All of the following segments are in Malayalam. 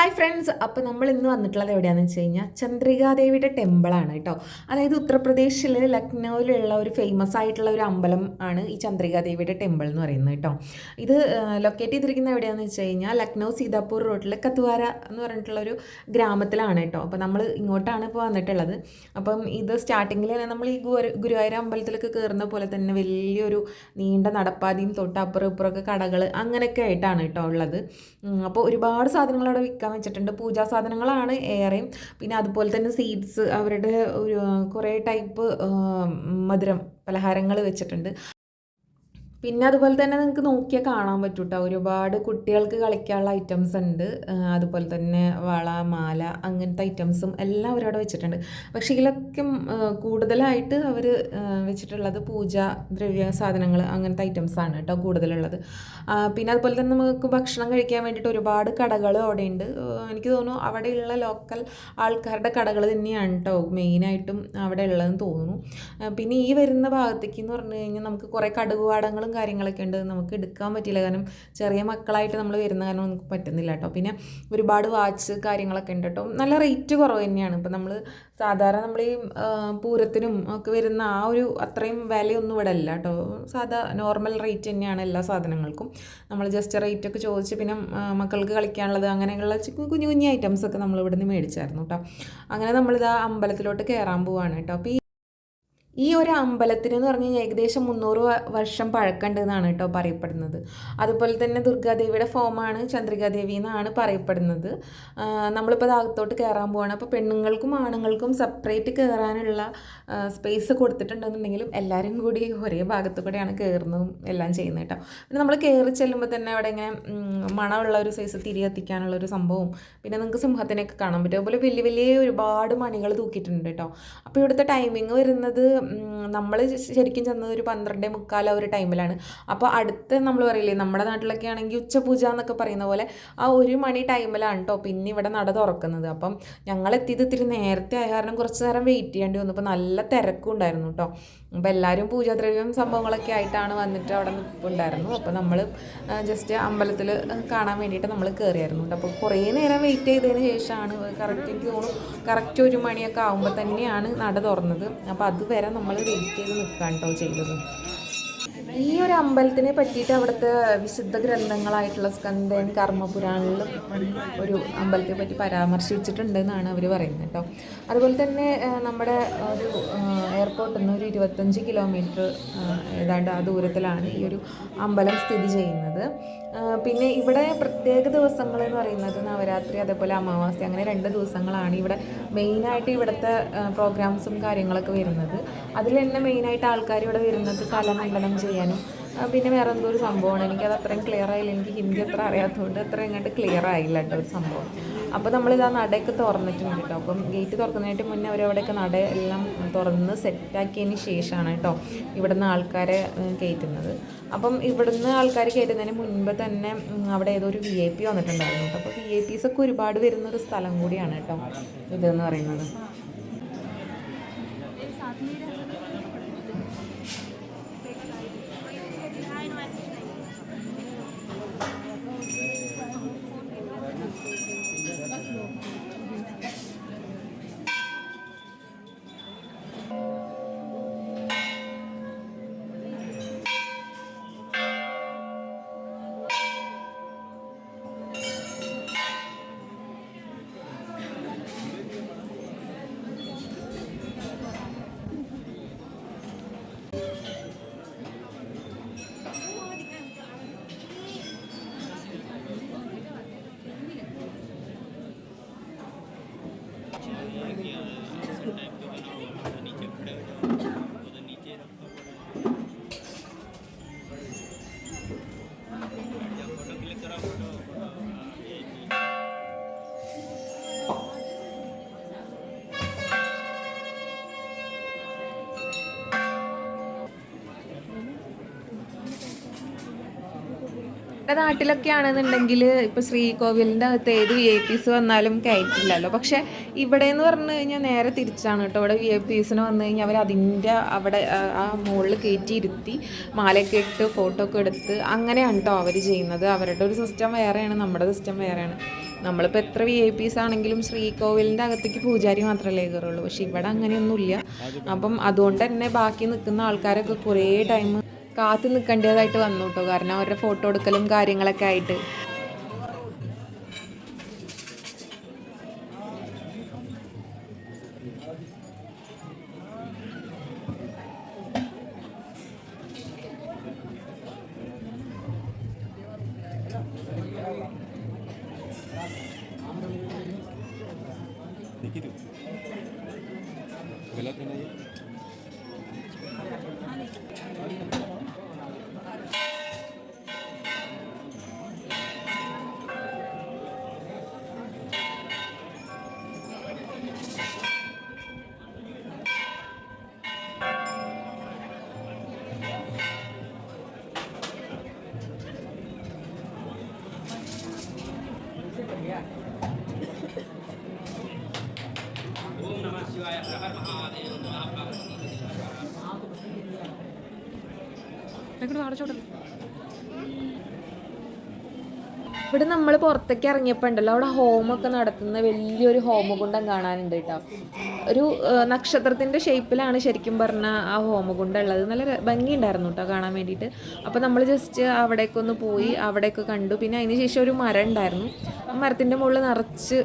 ഹായ് ഫ്രണ്ട്സ് അപ്പോൾ നമ്മൾ ഇന്ന് വന്നിട്ടുള്ളത് എവിടെയാണെന്ന് വെച്ച് കഴിഞ്ഞാൽ ചന്ദ്രികാദേവിയുടെ ടെമ്പിളാണ് കേട്ടോ. അതായത് ഉത്തർപ്രദേശിൽ ലക്നൗവിലുള്ള ഒരു ഫേമസ് ആയിട്ടുള്ള ഒരു അമ്പലം ആണ് ഈ ചന്ദ്രികാദേവിയുടെ ടെമ്പിൾ എന്ന് പറയുന്നത് കേട്ടോ. ഇത് ലൊക്കേറ്റ് ചെയ്തിരിക്കുന്നത് എവിടെയാണെന്ന് വെച്ച് കഴിഞ്ഞാൽ ലക്നൗ സീതാപൂർ റോഡിൽ കത്തുവാര എന്ന് പറഞ്ഞിട്ടുള്ള ഒരു ഗ്രാമത്തിലാണ് കേട്ടോ. അപ്പോൾ നമ്മൾ ഇങ്ങോട്ടാണ് ഇപ്പോൾ വന്നിട്ടുള്ളത്. അപ്പം ഇത് സ്റ്റാർട്ടിങ്ങിൽ തന്നെ നമ്മൾ ഈ ഗുരു ഗുരുവായൂർ അമ്പലത്തിലൊക്കെ കയറുന്ന പോലെ തന്നെ വലിയൊരു നീണ്ട നടപ്പാതിയും തൊട്ട് അപ്പുറം ഇപ്പുറമൊക്കെ കടകൾ അങ്ങനെയൊക്കെ ആയിട്ടാണ് കേട്ടോ ഉള്ളത്. അപ്പോൾ ഒരുപാട് സാധനങ്ങൾ അവിടെ വിൽക്കാൻ വെച്ചിട്ടുണ്ട്. പൂജാ സാധനങ്ങളാണ് ഏറെയും. പിന്നെ അതുപോലെ തന്നെ സീഡ്സ് അവരുടെ ഒരു കുറേ ടൈപ്പ് മധുരം പലഹാരങ്ങൾ വെച്ചിട്ടുണ്ട്. പിന്നെ അതുപോലെ തന്നെ നിങ്ങൾക്ക് നോക്കിയാൽ കാണാൻ പറ്റും കേട്ടോ ഒരുപാട് കുട്ടികൾക്ക് കളിക്കാനുള്ള ഐറ്റംസ് ഉണ്ട്. അതുപോലെ തന്നെ വള മാല അങ്ങനത്തെ ഐറ്റംസും എല്ലാം അവരവിടെ വെച്ചിട്ടുണ്ട്. പക്ഷേ ഇതിലൊക്കെ കൂടുതലായിട്ട് അവർ വെച്ചിട്ടുള്ളത് പൂജ ദ്രവ്യ സാധനങ്ങൾ അങ്ങനത്തെ ഐറ്റംസ് ആണ് കേട്ടോ കൂടുതലുള്ളത്. പിന്നെ അതുപോലെ തന്നെ നമുക്ക് ഭക്ഷണം കഴിക്കാൻ വേണ്ടിയിട്ട് ഒരുപാട് കടകൾ അവിടെ ഉണ്ട്. എനിക്ക് തോന്നുന്നു അവിടെയുള്ള ലോക്കൽ ആൾക്കാരുടെ കടകൾ തന്നെയാണ് കേട്ടോ മെയിനായിട്ടും അവിടെ ഉള്ളതെന്ന് തോന്നുന്നു. പിന്നെ ഈ വരുന്ന ഭാഗത്തേക്ക് എന്ന് പറഞ്ഞു കഴിഞ്ഞാൽ നമുക്ക് കുറേ കടുകുവാടങ്ങളും കാര്യങ്ങളൊക്കെ ഉണ്ട് നമുക്ക് എടുക്കാൻ പറ്റില്ല കാരണം ചെറിയ മക്കളായിട്ട് നമ്മൾ വരുന്ന കാരണം നമുക്ക് പറ്റുന്നില്ല കേട്ടോ. പിന്നെ ഒരുപാട് വാച്ച് കാര്യങ്ങളൊക്കെ ഉണ്ട് കേട്ടോ. നല്ല റേറ്റ് കുറവ് തന്നെയാണ്. ഇപ്പം നമ്മൾ സാധാരണ നമ്മൾ ഈ പൂരത്തിനും ഒക്കെ വരുന്ന ആ ഒരു അത്രയും വിലയൊന്നും ഇവിടെ അല്ല കേട്ടോ. സാധാ നോർമൽ റേറ്റ് തന്നെയാണ് എല്ലാ സാധനങ്ങൾക്കും. നമ്മൾ ജസ്റ്റ് റേറ്റ് ഒക്കെ ചോദിച്ച് പിന്നെ മക്കൾക്ക് കളിക്കാനുള്ളത് അങ്ങനെയുള്ള കുഞ്ഞു കുഞ്ഞു ഐറ്റംസ് ഒക്കെ നമ്മൾ ഇവിടെ നിന്ന് മേടിച്ചായിരുന്നു കേട്ടോ. അങ്ങനെ നമ്മളിതാ അമ്പലത്തിലോട്ട് കയറാൻ പോവാണ് കേട്ടോ. അപ്പോൾ ഈ ഒരു അമ്പലത്തിന് എന്ന് പറഞ്ഞു കഴിഞ്ഞാൽ ഏകദേശം മുന്നൂറ് വർഷം പഴക്കമുണ്ടെന്നാണ് കേട്ടോ പറയപ്പെടുന്നത്. അതുപോലെ തന്നെ ദുർഗാദേവിയുടെ ഫോമാണ് ചന്ദ്രികാദേവി എന്നാണ് പറയപ്പെടുന്നത്. നമ്മളിപ്പോൾ അകത്തോട്ട് കയറാൻ പോവാണ്. അപ്പോൾ പെണ്ണുങ്ങൾക്കും ആണുങ്ങൾക്കും സെപ്പറേറ്റ് കയറാനുള്ള സ്പേസ് കൊടുത്തിട്ടുണ്ടെന്നുണ്ടെങ്കിലും എല്ലാവരും കൂടി ഒരേ ഭാഗത്തു കൂടെയാണ് കയറുന്നതും എല്ലാം ചെയ്യുന്നത് കേട്ടോ. പിന്നെ നമ്മൾ കയറി ചെല്ലുമ്പോൾ തന്നെ അവിടെ ഇങ്ങനെ മണമുള്ള ഒരു സൈസ് തിരി കത്തിക്കാനുള്ള ഒരു സംഭവം. പിന്നെ നിങ്ങൾക്ക് സിംഹത്തിനെയൊക്കെ കാണാൻ പറ്റും. അതുപോലെ വലിയ വലിയ ഒരുപാട് മണികൾ തൂക്കിയിട്ടുണ്ട് കേട്ടോ. അപ്പോൾ ഇവിടുത്തെ ടൈമിങ് വരുന്നത് നമ്മൾ ശരിക്കും ചെന്നത് ഒരു പന്ത്രണ്ട് മുക്കാൽ ഒരു ടൈമിലാണ്. അപ്പോൾ അടുത്ത് നമ്മൾ പറയില്ലേ നമ്മുടെ നാട്ടിലൊക്കെ ആണെങ്കിൽ ഉച്ചപൂജ എന്നൊക്കെ പറയുന്ന പോലെ ആ ഒരു മണി ടൈമിലാണ് കേട്ടോ പിന്നെ ഇവിടെ നട തുറക്കുന്നത്. അപ്പം ഞങ്ങൾ എത്തിയത് ഇത്തിരി നേരത്തെ ആയ കാരണം കുറച്ച് നേരം വെയിറ്റ് ചെയ്യേണ്ടി വന്നു. അപ്പോൾ നല്ല തിരക്കും ഉണ്ടായിരുന്നു കേട്ടോ അപ്പോൾ എല്ലാവരും പൂജാദ്രവ്യം സംഭവങ്ങളൊക്കെ ആയിട്ടാണ് വന്നിട്ട് അവിടെ നിൽപ്പുണ്ടായിരുന്നു അപ്പോൾ നമ്മൾ ജസ്റ്റ് അമ്പലത്തിൽ കാണാൻ വേണ്ടിയിട്ട് നമ്മൾ കയറിയായിരുന്നു അപ്പോൾ കുറേ നേരം വെയിറ്റ് ചെയ്തതിന് ശേഷമാണ് കറക്റ്റ് എനിക്ക് തോന്നുന്നു കറക്റ്റ് ഒരു മണിയൊക്കെ ആകുമ്പോൾ തന്നെയാണ് നട തുറന്നത്. അപ്പോൾ അതുവരെ നമ്മൾ വെയിറ്റ് ചെയ്ത് നിൽക്കാൻ കേട്ടോ ചെയ്തത്. ഈ ഒരു അമ്പലത്തിനെ പറ്റിയിട്ട് അവിടുത്തെ വിശുദ്ധ ഗ്രന്ഥങ്ങളായിട്ടുള്ള സ്കന്ധൻ കർമ്മപുരാണിലും ഒരു അമ്പലത്തെ പറ്റി പരാമർശിച്ചിട്ടുണ്ട് എന്നാണ് അവർ പറയുന്നത് കേട്ടോ. അതുപോലെ തന്നെ നമ്മുടെ ഒരു എയർപോർട്ടിൽ നിന്ന് ഒരു ഇരുപത്തഞ്ച് കിലോമീറ്റർ ഏതാണ്ട് ആ ദൂരത്തിലാണ് ഈ ഒരു അമ്പലം സ്ഥിതി ചെയ്യുന്നത്. പിന്നെ ഇവിടെ പ്രത്യേക ദിവസങ്ങൾ എന്ന് പറയുന്നത് നവരാത്രി അതേപോലെ അമാവാസ്യ അങ്ങനെ രണ്ട് ദിവസങ്ങളാണ് ഇവിടെ മെയിനായിട്ട് ഇവിടുത്തെ പ്രോഗ്രാംസും കാര്യങ്ങളൊക്കെ വരുന്നത്. അതിൽ തന്നെ മെയിനായിട്ട് ആൾക്കാർ ഇവിടെ വരുന്നത് കലമണ്ഡലം ചെയ്യാനും ആ, പിന്നെ വേറെ എന്തോ ഒരു സംഭവമാണ്. എനിക്കത് അത്രയും ക്ലിയർ ആയില്ല. എനിക്ക് ഹിന്ദി അത്ര അറിയാത്തതുകൊണ്ട് അത്ര ഇങ്ങോട്ട് ക്ലിയർ ആയില്ല കേട്ടോ ഒരു സംഭവം. അപ്പോൾ നമ്മളിത് ആ നടയൊക്കെ തുറന്നിട്ടുണ്ട് കേട്ടോ. അപ്പം ഗേറ്റ് തുറക്കുന്നതിന് മുന്നേ അവരവിടെയൊക്കെ നട എല്ലാം തുറന്ന് സെറ്റാക്കിയതിന് ശേഷമാണ് കേട്ടോ ഇവിടുന്ന് ആൾക്കാരെ കയറ്റുന്നത് അപ്പം ഇവിടുന്ന് ആൾക്കാർ കയറ്റുന്നതിന് മുൻപ് തന്നെ അവിടെ ഏതോ ഒരു വി ഐ പി വന്നിട്ടുണ്ടായിരുന്നു കേട്ടോ. അപ്പോൾ വി ഐ പീസ് ഒക്കെ ഒരുപാട് വരുന്ന ഒരു സ്ഥലം കൂടിയാണ് കേട്ടോ ഇതെന്ന് പറയുന്നത്. നമ്മുടെ നാട്ടിലൊക്കെ ആണെന്നുണ്ടെങ്കിൽ ഇപ്പോൾ ശ്രീകോവിലിന്റെ അകത്ത് ഏത് വി ഐ പീസ് വന്നാലും കയറ്റില്ലല്ലോ. പക്ഷേ ഇവിടെ എന്ന് പറഞ്ഞു കഴിഞ്ഞാൽ നേരെ തിരിച്ചാണ് കേട്ടോ. ഇവിടെ വി ഐ പീസിന് വന്നു കഴിഞ്ഞാൽ അവർ അതിന്റെ അവിടെ ആ, മുകളിൽ കയറ്റി ഇരുത്തി മാലയൊക്കെ ഇട്ട് ഫോട്ടോ ഒക്കെ എടുത്ത് അങ്ങനെയാണ് കേട്ടോ അവർ ചെയ്യുന്നത്. അവരുടെ ഒരു സിസ്റ്റം വേറെയാണ് നമ്മുടെ സിസ്റ്റം വേറെയാണ്. നമ്മളിപ്പോൾ എത്ര വി ഐ പീസ് ആണെങ്കിലും ശ്രീകോവിലിന്റെ അകത്തേക്ക് പൂജാരി മാത്രമല്ലേ കയറുള്ളൂ. പക്ഷെ ഇവിടെ അങ്ങനെയൊന്നുമില്ല. അപ്പം അതുകൊണ്ട് തന്നെ ബാക്കി നിൽക്കുന്ന ആൾക്കാരൊക്കെ കുറേ ടൈം കാത്തു നിൽക്കേണ്ടതായിട്ട് വന്നു കേട്ടോ കാരണം അവരുടെ ഫോട്ടോ എടുക്കലും കാര്യങ്ങളൊക്കെ ആയിട്ട് Thank tuh. ഇവിടെ നമ്മൾ പുറത്തേക്ക് ഇറങ്ങിയപ്പോൾ ഉണ്ടല്ലോ അവിടെ ഹോമൊക്കെ നടത്തുന്ന വലിയൊരു ഹോമകുണ്ടം കാണാനുണ്ട് കേട്ടോ. ഒരു നക്ഷത്രത്തിന്റെ ഷേപ്പിലാണ് ശരിക്കും പറഞ്ഞാൽ ആ ഹോമകുണ്ടം ഉള്ളത്. നല്ല ഭംഗിയുണ്ടായിരുന്നു കേട്ടോ കാണാൻ വേണ്ടിയിട്ട്. അപ്പോൾ നമ്മൾ ജസ്റ്റ് അവിടേക്കൊന്ന് പോയി അവിടെയൊക്കെ കണ്ടു. പിന്നെ അതിന് ശേഷം ഒരു മരം ഉണ്ടായിരുന്നു. ആ മരത്തിന്റെ മുകളിൽ നിറച്ച്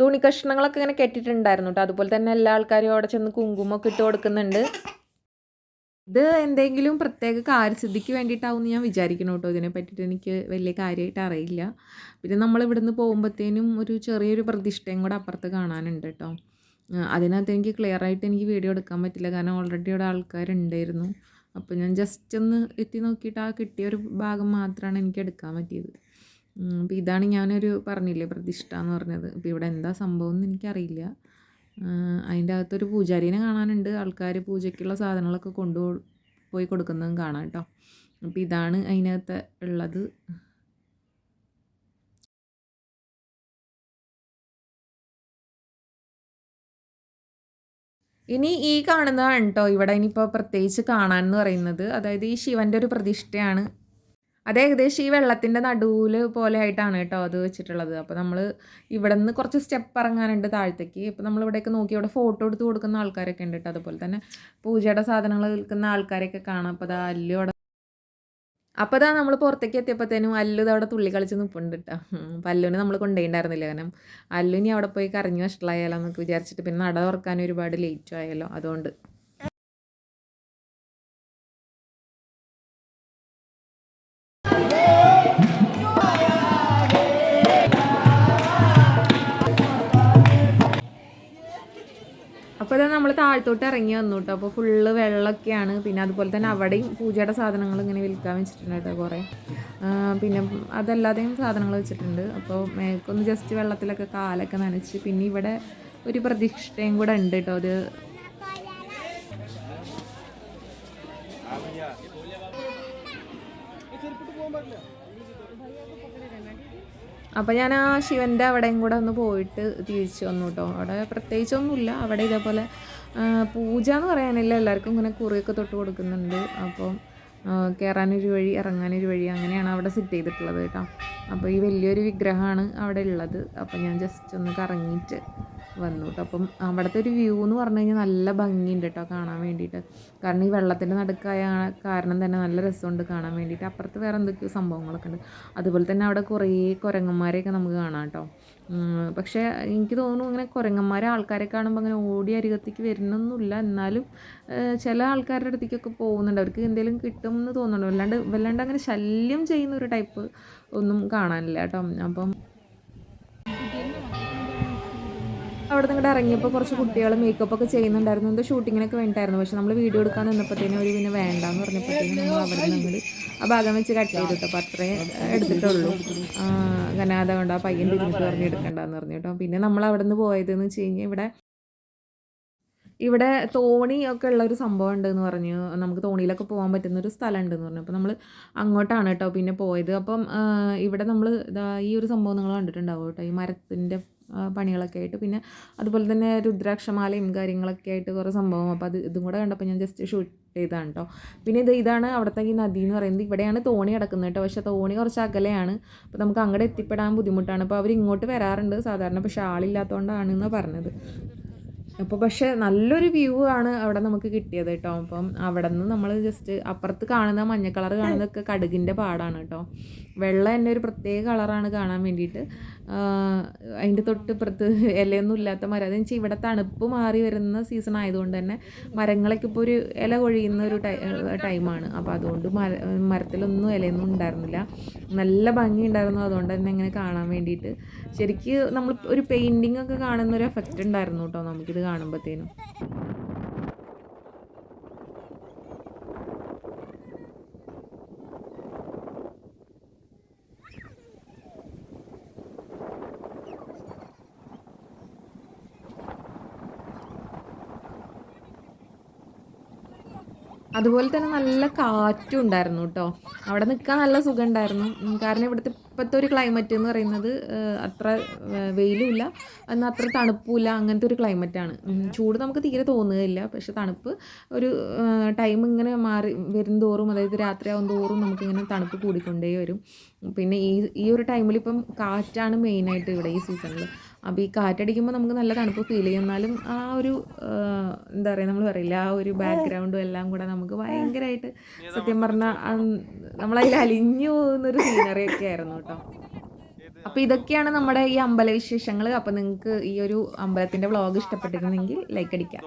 തുണി കഷ്ണങ്ങളൊക്കെ ഇങ്ങനെ കെട്ടിയിട്ടുണ്ടായിരുന്നു കേട്ടോ. അതുപോലെ തന്നെ എല്ലാ ആൾക്കാരും അവിടെ ചെന്ന് കുങ്കുമൊക്കെ ഇട്ട് കൊടുക്കുന്നുണ്ട്. ഇത് എന്തെങ്കിലും പ്രത്യേക കാര്യസിദ്ധിക്ക് വേണ്ടിയിട്ടാവുമെന്ന് ഞാൻ വിചാരിക്കണം കേട്ടോ. ഇതിനെ പറ്റിയിട്ട് എനിക്ക് വലിയ കാര്യമായിട്ട് അറിയില്ല. പിന്നെ നമ്മൾ ഇവിടുന്ന് പോകുമ്പോഴത്തേനും ഒരു ചെറിയൊരു പ്രതിഷ്ഠയും കൂടെ അപ്പുറത്ത് കാണാനുണ്ട് കേട്ടോ. അതിനകത്ത് എനിക്ക് ക്ലിയർ ആയിട്ട് എനിക്ക് വീഡിയോ എടുക്കാൻ പറ്റില്ല. കാരണം ഓൾറെഡി ഇവിടെ ആൾക്കാരുണ്ടായിരുന്നു. അപ്പോൾ ഞാൻ ജസ്റ്റ് ഒന്ന് എത്തി നോക്കിയിട്ട് ആ കിട്ടിയ ഒരു ഭാഗം മാത്രമാണ് എനിക്ക് എടുക്കാൻ പറ്റിയത്. അപ്പോൾ ഇതാണ് ഞാനൊരു പറഞ്ഞില്ലേ പ്രതിഷ്ഠ എന്ന് പറഞ്ഞത്. അപ്പോൾ ഇവിടെ എന്താ സംഭവം എന്ന് എനിക്കറിയില്ല. അതിന്റെ അകത്തൊരു പൂജാരീനെ കാണാനുണ്ട്. ആൾക്കാർ പൂജയ്ക്കുള്ള സാധനങ്ങളൊക്കെ കൊണ്ടു പോയി കൊടുക്കുന്നതും കാണാം കേട്ടോ. അപ്പോൾ ഇതാണ് അതിനകത്ത് ഉള്ളത്. ഇനി ഈ കാണുന്നതാണ് കേട്ടോ. ഇവിടെ ഇനിയിപ്പോൾ പ്രത്യേകിച്ച് കാണാൻ എന്ന് പറയുന്നത്. അതായത് ഈ ശിവന്റെ ഒരു പ്രതിഷ്ഠയാണ്. അത് ഏകദേശം ഈ വെള്ളത്തിന്റെ നടുവിൽ പോലെ ആയിട്ടാണ് കേട്ടോ അത് വെച്ചിട്ടുള്ളത്. അപ്പോൾ നമ്മൾ ഇവിടെ നിന്ന് കുറച്ച് സ്റ്റെപ്പ് ഇറങ്ങാനുണ്ട് താഴത്തേക്ക്. ഇപ്പോൾ നമ്മൾ ഇവിടെയൊക്കെ നോക്കി ഇവിടെ ഫോട്ടോ എടുത്ത് കൊടുക്കുന്ന ആൾക്കാരൊക്കെ ഉണ്ട് കേട്ടോ. അതുപോലെ തന്നെ പൂജയുടെ സാധനങ്ങൾ വിൽക്കുന്ന ആൾക്കാരെയൊക്കെ കാണാം. അപ്പോൾ അതാ അല്ലു അവിടെ. അപ്പോൾ അതാ നമ്മൾ പുറത്തേക്ക് എത്തിയപ്പോഴത്തേനും അല്ലു അവിടെ തുള്ളി കളിച്ച് നിൽപ്പുണ്ട് കേട്ടോ. അപ്പോൾ അല്ലുവിനെ നമ്മൾ കൊണ്ടുപോയിണ്ടായിരുന്നില്ല? കാരണം അല്ലു ഇനി അവിടെ പോയി കരഞ്ഞു വഷളായാലോ എന്നൊക്കെ വിചാരിച്ചിട്ട് പിന്നെ നട തുറക്കാൻ ഒരുപാട് ലേറ്റും ആയല്ലോ. അതുകൊണ്ട് നമ്മൾ താഴത്തോട്ട് ഇറങ്ങി വന്നു കേട്ടോ അപ്പോൾ ഫുള്ള് വെള്ളമൊക്കെയാണ്. പിന്നെ അതുപോലെ തന്നെ അവിടെയും പൂജയുടെ സാധനങ്ങൾ ഇങ്ങനെ വിൽക്കാൻ വെച്ചിട്ടുണ്ട് കേട്ടോ കുറേ. പിന്നെ അതല്ലാതെയും സാധനങ്ങൾ വെച്ചിട്ടുണ്ട്. അപ്പോൾ മേക്കൊന്ന് ജസ്റ്റ് വെള്ളത്തിലൊക്കെ കാലൊക്കെ നനച്ച് പിന്നെ ഇവിടെ ഒരു പ്രതിഷ്ഠയും കൂടെ ഉണ്ട് കേട്ടോ അത് അപ്പോൾ ഞാൻ ആ ശിവന്റെ അവിടെയും കൂടെ ഒന്ന് പോയിട്ട് തിരിച്ചു വന്നു കേട്ടോ അവിടെ പ്രത്യേകിച്ചൊന്നുമില്ല. അവിടെ ഇതേപോലെ പൂജ എന്ന് പറയാനില്ല. എല്ലാവർക്കും ഇങ്ങനെ കുറിയൊക്കെ തൊട്ട് കൊടുക്കുന്നുണ്ട്. അപ്പോൾ കയറാനൊരു വഴി ഇറങ്ങാനൊരു വഴി അങ്ങനെയാണ് അവിടെ സെറ്റ് ചെയ്തിട്ടുള്ളത് കേട്ടോ അപ്പോൾ ഈ വലിയൊരു വിഗ്രഹമാണ് അവിടെ ഉള്ളത്. അപ്പോൾ ഞാൻ ജസ്റ്റ് ഒന്ന് കറങ്ങിയിട്ട് വന്നു കേട്ടോ അപ്പം അവിടുത്തെ ഒരു വ്യൂ എന്ന് പറഞ്ഞു കഴിഞ്ഞാൽ നല്ല ഭംഗിയുണ്ട് കേട്ടോ കാണാൻ വേണ്ടിയിട്ട്. കാരണം ഈ വെള്ളത്തിന്റെ നടുക്കായ കാരണം തന്നെ നല്ല രസമുണ്ട് കാണാൻ വേണ്ടിയിട്ട്. അപ്പുറത്ത് വേറെ എന്തൊക്കെയോ സംഭവങ്ങളൊക്കെ ഉണ്ട്. അതുപോലെ തന്നെ അവിടെ കുറേ കുരങ്ങന്മാരെയൊക്കെ നമുക്ക് കാണാം കേട്ടോ പക്ഷേ എനിക്ക് തോന്നുന്നു ഇങ്ങനെ കുരങ്ങന്മാരെ ആൾക്കാരെ കാണുമ്പോൾ അങ്ങനെ ഓടി അരികത്തേക്ക് വരുന്നൊന്നുമില്ല എന്നാലും ചില ആൾക്കാരുടെ അടുത്തേക്കൊക്കെ പോകുന്നുണ്ട്. അവർക്ക് എന്തെങ്കിലും കിട്ടും എന്ന് തോന്നുന്നുണ്ട്. വല്ലാണ്ട് വല്ലാണ്ട് അങ്ങനെ ശല്യം ചെയ്യുന്ന ഒരു ടൈപ്പ് ഒന്നും കാണാനില്ല കേട്ടോ അപ്പം അവിടെ നിങ്ങളുടെ ഇറങ്ങിയപ്പോൾ കുറച്ച് കുട്ടികൾ മേക്കപ്പ് ഒക്കെ ചെയ്യുന്നുണ്ടായിരുന്നു. എന്തോ ഷൂട്ടിങ്ങിനൊക്കെ വേണ്ടിയിട്ടായിരുന്നു പക്ഷെ നമ്മൾ വീഡിയോ എടുക്കാൻ നിന്നപ്പോഴത്തേനും അവർ പിന്നെ വേണ്ടാന്ന് പറഞ്ഞപ്പോഴത്തേനും നമ്മൾ അവിടെ നിന്ന് ആ ഭാഗം വെച്ച് കട്ട് ചെയ്തിട്ട് അപ്പോൾ അത്രേ എടുത്തിട്ടുള്ളൂ. അങ്ങനെ അതുകൊണ്ട് ആ പയ്യൻ തിരിഞ്ഞിട്ട് പറഞ്ഞ് എടുക്കണ്ടെന്ന് പറഞ്ഞു പിന്നെ നമ്മൾ അവിടെ നിന്ന് പോയതെന്ന് വെച്ച് കഴിഞ്ഞാൽ ഇവിടെ ഇവിടെ തോണി ഒക്കെ ഉള്ള ഒരു സംഭവം ഉണ്ടെന്ന് പറഞ്ഞു. നമുക്ക് തോണിയിലൊക്കെ പോകാൻ പറ്റുന്ന ഒരു സ്ഥലം ഉണ്ടെന്ന് പറഞ്ഞു. അപ്പോൾ നമ്മൾ അങ്ങോട്ടാണ് കേട്ടോ പിന്നെ പോയത്. അപ്പം ഇവിടെ നമ്മൾ ഈ ഒരു സംഭവം നിങ്ങൾ കണ്ടിട്ടുണ്ടാവും കേട്ടോ ഈ മരത്തിന്റെ പണികളൊക്കെ ആയിട്ട്. പിന്നെ അതുപോലെ തന്നെ രുദ്രാക്ഷമാലയും കാര്യങ്ങളൊക്കെ ആയിട്ട് കുറേ സംഭവം. അപ്പോൾ അത് ഇതും കൂടെ കണ്ടപ്പോൾ ഞാൻ ജസ്റ്റ് ഷൂട്ട് ചെയ്തതാണ് കേട്ടോ പിന്നെ ഇത് ഇതാണ് അവിടുത്തെ ഈ നദി എന്ന് പറയുന്നത്. ഇവിടെയാണ് തോണി കിടക്കുന്നത് കേട്ടോ പക്ഷേ തോണി കുറച്ച് അകലെയാണ്. അപ്പോൾ നമുക്ക് അങ്ങോട്ട് എത്തിപ്പെടാൻ ബുദ്ധിമുട്ടാണ്. അപ്പോൾ അവർ ഇങ്ങോട്ട് വരാറുണ്ട്. സാധാരണ പക്ഷേ ആളില്ലാത്തതുകൊണ്ടാണ് എന്ന് പറഞ്ഞത്. അപ്പോൾ പക്ഷേ നല്ലൊരു വ്യൂ ആണ് അവിടെ നമുക്ക് കിട്ടിയത് കേട്ടോ. അപ്പം അവിടെ നിന്ന് നമ്മൾ ജസ്റ്റ് അപ്പുറത്ത് കാണുന്ന മഞ്ഞ കളർ കാണുന്നതൊക്കെ കടുകിന്റെ പാടാണ് കേട്ടോ. വെള്ളം തന്നെ ഒരു പ്രത്യേക കളറാണ് കാണാൻ വേണ്ടിയിട്ട്. അതിന്റെ തൊട്ട് ഇപ്പുറത്ത് ഇലയൊന്നും ഇല്ലാത്ത മരം. അതെന്ന് വെച്ചാൽ ഇവിടെ തണുപ്പ് മാറി വരുന്ന സീസൺ ആയതുകൊണ്ട് തന്നെ മരങ്ങളൊക്കെ ഇപ്പോൾ ഒരു ഇല കൊഴിയുന്ന ഒരു ടൈ ടൈമാണ് അപ്പോൾ അതുകൊണ്ട് മര മരത്തിലൊന്നും ഇലയൊന്നും ഉണ്ടായിരുന്നില്ല. നല്ല ഭംഗി ഉണ്ടായിരുന്നു അതുകൊണ്ട് തന്നെ ഇങ്ങനെ കാണാൻ വേണ്ടിയിട്ട്. ശരിക്കും നമ്മൾ ഒരു പെയിന്റിംഗ് ഒക്കെ കാണുന്ന ഒരു എഫക്റ്റ് ഉണ്ടായിരുന്നു കേട്ടോ. നമുക്കിത് കാണുമ്പോഴത്തേനും അതുപോലെ തന്നെ നല്ല കാറ്റും ഉണ്ടായിരുന്നു കേട്ടോ. അവിടെ നിൽക്കാൻ നല്ല സുഖം ഉണ്ടായിരുന്നു കാരണം ഇവിടുത്തെ ഇപ്പോഴത്തെ ഒരു ക്ലൈമറ്റ് എന്ന് പറയുന്നത് അത്ര വെയിലുമില്ല എന്നാൽ അത്ര തണുപ്പുമില്ല അങ്ങനത്തെ ഒരു ക്ലൈമറ്റാണ് ചൂട് നമുക്ക് തീരെ തോന്നുകയില്ല. പക്ഷെ തണുപ്പ് ഒരു ടൈം ഇങ്ങനെ മാറി വരും തോറും അതായത് രാത്രിയാവും തോറും നമുക്കിങ്ങനെ തണുപ്പ് കൂടിക്കൊണ്ടേ വരും പിന്നെ ഈ ഈ ഒരു ടൈമിൽ ഇപ്പം കാറ്റാണ് മെയിനായിട്ട് ഇവിടെ ഈ സീസണിൽ അപ്പോൾ ഈ കാറ്റടിക്കുമ്പോൾ നമുക്ക് നല്ല തണുപ്പ് ഫീൽ ചെയ്യും. എന്നാലും ആ ഒരു എന്താ പറയുക നമ്മൾ പറയില്ല ആ ഒരു ബാക്ക്ഗ്രൗണ്ടും എല്ലാം കൂടെ നമുക്ക് ഭയങ്കരമായിട്ട് സത്യം പറഞ്ഞാൽ നമ്മളതിൽ അലിഞ്ഞു പോകുന്നൊരു സീനറി ഒക്കെ ആയിരുന്നു കേട്ടോ. അപ്പോൾ ഇതൊക്കെയാണ് നമ്മുടെ ഈ അമ്പല വിശേഷങ്ങൾ അപ്പോൾ നിങ്ങൾക്ക് ഈ ഒരു അമ്പലത്തിന്റെ വ്ളോഗ് ഇഷ്ടപ്പെട്ടിരുന്നെങ്കിൽ ലൈക്ക് അടിക്കാം.